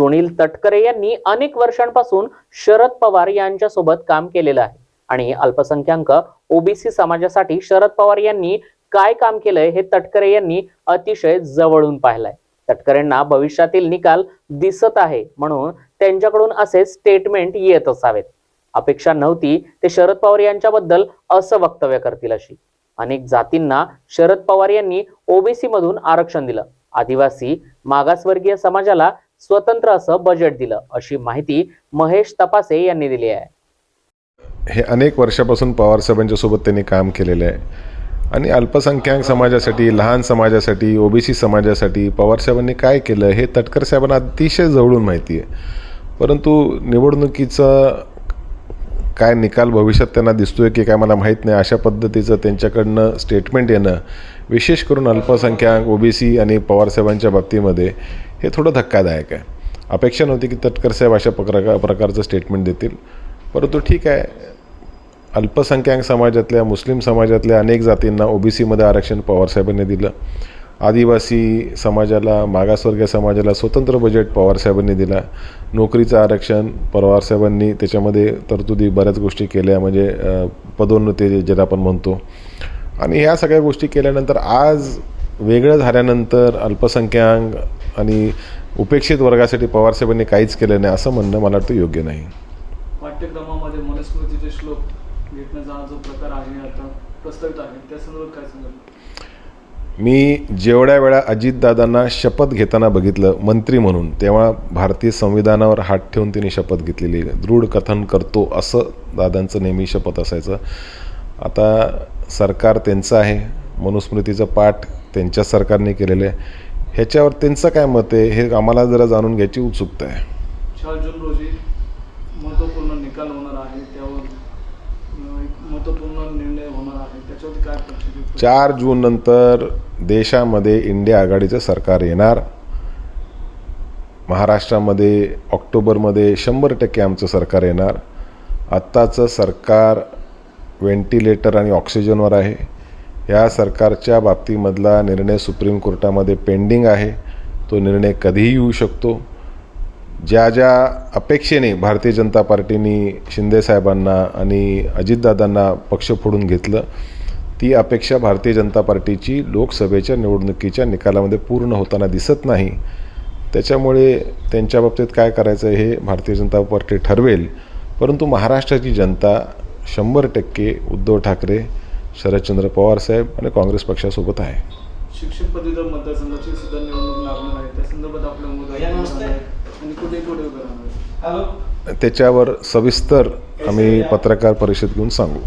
सुनील तटकरे यांनी अनेक वर्षांपासून शरद पवार यांच्यासोबत काम केलेलं आहे. आणि अल्पसंख्याक ओबीसी समाजासाठी शरद पवार यांनी काय काम केलंय हे तटकरे यांनी अतिशय जवळून पाहिलंय. तटकरेंना भविष्यातील निकाल दिसत आहे म्हणून त्यांच्याकडून असे स्टेटमेंट येत असावेत. अपेक्षा नव्हती ते शरद पवार यांच्याबद्दल असं वक्तव्य करतील अशी. अनेक जातींना शरद पवार यांनी ओबीसी मधून आरक्षण दिलं. आदिवासी मागासवर्गीय समाजाला स्वतंत्र असं बजेट दिलं अशी माहिती महेश तपासे यांनी दिली आहे. हे अनेक वर्षापासून पवारसाहेबांच्या सोबत त्यांनी काम केलेलं आहे. आणि अल्पसंख्याक समाजासाठी लहान समाजासाठी ओबीसी समाजासाठी पवारसाहेबांनी काय केलं हे तटकर साहेबांना अतिशय जवळून माहिती आहे. परंतु निवडणुकीचं काय निकाल भविष्यात त्यांना दिसतोय की काय मला माहीत नाही अशा पद्धतीचं त्यांच्याकडनं स्टेटमेंट येणं विशेष करून अल्पसंख्याक ओबीसी आणि पवारसाहेबांच्या बाबतीमध्ये हे थोडं धक्कादायक आहे. अपेक्षा नव्हती की तटकर साहेब अशा प्रकार प्रकारचं स्टेटमेंट देतील. परंतु ठीक आहे अल्पसंख्याक समाजातल्या मुस्लिम समाजातल्या अनेक जातींना ओबीसीमध्ये आरक्षण पवारसाहेबांनी दिलं. आदिवासी समाजाला मागासवर्गीय समाजाला स्वतंत्र बजेट पवारसाहेबांनी दिला. नोकरीचं आरक्षण पवारसाहेबांनी त्याच्यामध्ये तरतुदी बऱ्याच गोष्टी केल्या म्हणजे पदोन्नती ज्याला आपण म्हणतो. आणि ह्या सगळ्या गोष्टी केल्यानंतर आज वेगळं झाल्यानंतर अल्पसंख्याक आणि उपेक्षित वर्गासाठी पवारसाहेबांनी काहीच केलं नाही असं म्हणणं मला वाटतं योग्य नाही. पाठ्यक्रमामध्ये मनुस्मृतीचे श्लोक घेतण्याचा जो प्रकार आहे आता प्रस्तावित आहे त्या संदर्भात काय सांगाल? मी जेवढ्या वेळा अजितदादांना शपथ घेताना बघितलं मंत्री म्हणून तेव्हा भारतीय संविधानावर हात ठेवून त्यांनी शपथ घेतलेली. दृढ कथन करतो असं दादांचं नेहमी शपथ असायचं. आता सरकार त्यांचं आहे मनुस्मृतीचं पाठ त्यांच्या सरकारने केलेलं आहे. ह्याच्यावर त्यांचं काय मत आहे हे आम्हाला जरा जाणून घ्यायची उत्सुकता आहे. चार जून रोजी महत्त्वपूर्ण निकाल होणार आहे त्यावर महत्त्वपूर्ण निर्णय होणार आहे. त्याच्यावरती काय चार जून नंतर देशामध्ये इंडिया आघाडीचं सरकार येणार. महाराष्ट्रामध्ये ऑक्टोबरमध्ये शंभर टक्के आमचं सरकार येणार. आत्ताचं सरकार व्हेंटिलेटर आणि ऑक्सिजनवर आहे. या सरकारच्या बाबतीमधला निर्णय सुप्रीम कोर्टामध्ये पेंडिंग आहे. तो निर्णय कधीही येऊ शकतो. ज्या ज्या अपेक्षेने भारतीय जनता पार्टीनी शिंदेसाहेबांना आणि अजितदादांना पक्ष फोडून घेतलं ती अपेक्षा भारतीय जनता पार्टीची लोकसभेच्या निवडणुकीच्या निकालामध्ये पूर्ण होताना दिसत नाही. त्याच्यामुळे त्यांच्या बाबतीत काय करायचं हे भारतीय जनता पार्टी ठरवेल. परंतु महाराष्ट्राची जनता शंभर टक्के उद्धव ठाकरे शरदचंद्र पवार साहेब आणि काँग्रेस पक्षासोबत आहे. शिक्षक पदवीधर मतदारसंघाची सुद्धा निवडणूक लागणार आहे. त्या संदर्भात आपल्या आहे? आणि कुठे कुठे उभे राहणार आहे? त्याच्यावर सविस्तर आम्ही पत्रकार परिषद घेऊन सांगू.